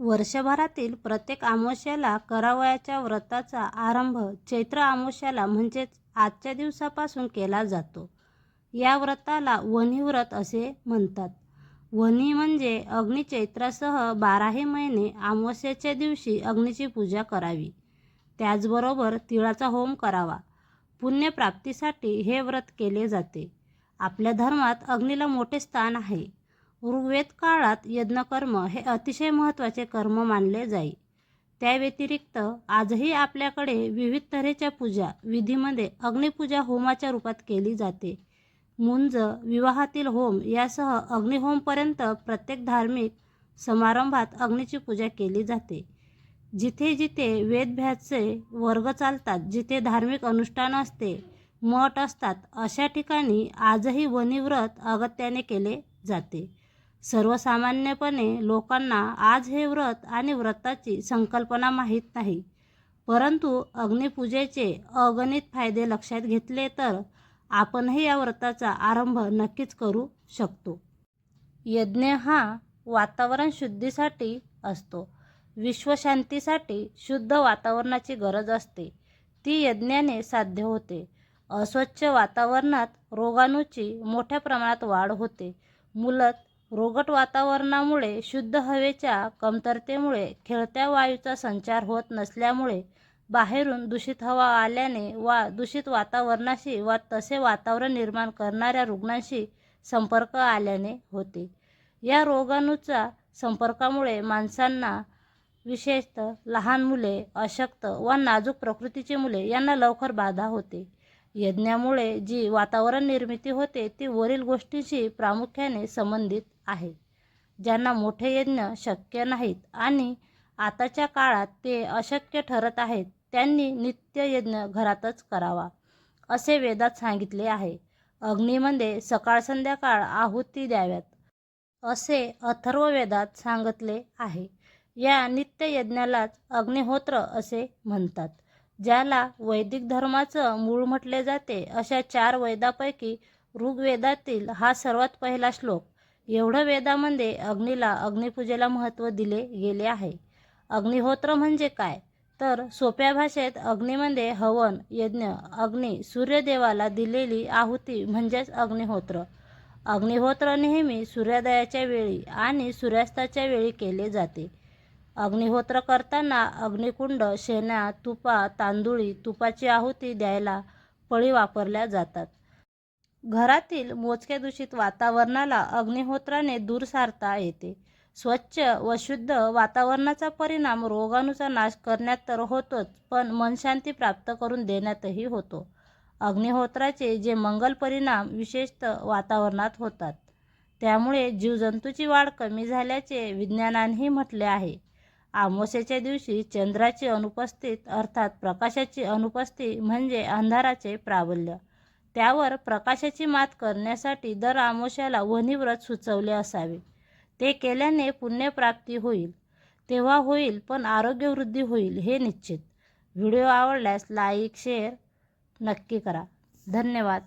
वर्षभरातील प्रत्येक अमावस्याला करावयाच्या व्रताचा आरंभ चैत्र अमावस्येला म्हणजेच आजच्या दिवसापासून केला जातो. या व्रताला वनी व्रत असे म्हणतात. वनी म्हणजे अग्निचैत्रासह बाराही महिने अमावस्याच्या दिवशी अग्नीची पूजा करावी. त्याचबरोबर तिळाचा होम करावा. पुण्यप्राप्तीसाठी हे व्रत केले जाते. आपल्या धर्मात अग्नीला मोठे स्थान आहे. ऋग्वेद काळात यज्ञकर्म हे अतिशय महत्त्वाचे कर्म मानले जाई. त्या व्यतिरिक्त आजही आपल्याकडे विविध तऱ्हेच्या पूजा विधीमध्ये अग्निपूजा होमाच्या रूपात केली जाते. मुंज विवाहातील होम यासह अग्निहोमपर्यंत प्रत्येक धार्मिक समारंभात अग्नीची पूजा केली जाते. जिथे जिथे वेदभ्याचे वर्ग चालतात जिथे धार्मिक अनुष्ठान असते मठ असतात अशा ठिकाणी आजही वनिव्रत अगत्याने केले जाते. सर्वसामान्यपणे लोकांना आज हे व्रत आणि व्रताची संकल्पना माहीत नाही. परंतु अग्निपूजेचे अगणित फायदे लक्षात घेतले तर आपणही या व्रताचा आरंभ नक्कीच करू शकतो. यज्ञ हा वातावरण शुद्धीसाठी असतो. विश्वशांतीसाठी शुद्ध वातावरणाची गरज असते. ती यज्ञाने साध्य होते. अस्वच्छ वातावरणात रोगाणूची मोठ्या प्रमाणात वाढ होते. मुलत रोगट वातावरणामुळे शुद्ध हवेच्या कमतरतेमुळे खेळत्या वायूचा संचार होत नसल्यामुळे बाहेरून दूषित हवा आल्याने वा दूषित वातावरणाशी वा तसे वातावरण निर्माण करणाऱ्या रुग्णांशी संपर्क आल्याने होते. या रोगाणूचा संपर्कामुळे माणसांना विशेषतः लहान मुले अशक्त व नाजूक प्रकृतीची मुले यांना लवकर बाधा होते. यज्ञामुळे जी वातावरण निर्मिती होते ती वरील गोष्टीशी प्रामुख्याने संबंधित आहे. ज्यांना मोठे यज्ञ शक्य नाहीत आणि आताच्या काळात ते अशक्य ठरत आहेत त्यांनी नित्य यज्ञ घरातच करावा असे वेदात सांगितले आहे. अग्नीमध्ये सकाळ संध्याकाळ आहुती द्याव्यात असे अथर्व वेदात सांगितले आहे. या नित्य यज्ञालाच अग्निहोत्र असे म्हणतात. ज्याला वैदिक धर्माचं मूळ म्हटले जाते अशा चार वेदापैकी ऋग्वेदातील हा सर्वात पहिला श्लोक. एवढं वेदामध्ये अग्नीला अग्निपूजेला महत्त्व दिले गेले आहे. अग्निहोत्र म्हणजे काय? तर सोप्या भाषेत अग्नीमध्ये हवन यज्ञ अग्नी सूर्यदेवाला दिलेली आहुती म्हणजेच अग्निहोत्र. अग्निहोत्र नेहमी सूर्योदयाच्या वेळी आणि सूर्यास्ताच्या वेळी केले जाते. अग्निहोत्र करताना अग्निकुंड शेणा तुपा तांदुळी तुपाची आहुती द्यायला पळी वापरल्या जातात. घरातील मोजक्या दूषित वातावरणाला अग्निहोत्राने दूर सारता येते. स्वच्छ व शुद्ध वातावरणाचा परिणाम रोगाणूचा नाश करण्यात तर होतोच पण मनशांती प्राप्त करून देण्यातही होतो. अग्निहोत्राचे जे मंगल परिणाम विशेषतः वातावरणात होतात. त्यामुळे जीवजंतूची वाढ कमी झाल्याचे विज्ञानानेही म्हटले आहे. अमावस्येच्या दिवशी चंद्राची अनुपस्थित अर्थात प्रकाशाची अनुपस्थिती म्हणजे अंधाराचे प्राबल्य. त्यावर प्रकाशाची मात करण्यासाठी दर आमोश्याला वनिव्रत सुचवले असावे. ते केल्याने पुण्यप्राप्ती होईल. तेव्हा होईल पण आरोग्यवृद्धी होईल हे निश्चित. व्हिडिओ आवडल्यास लाईक शेअर नक्की करा. धन्यवाद.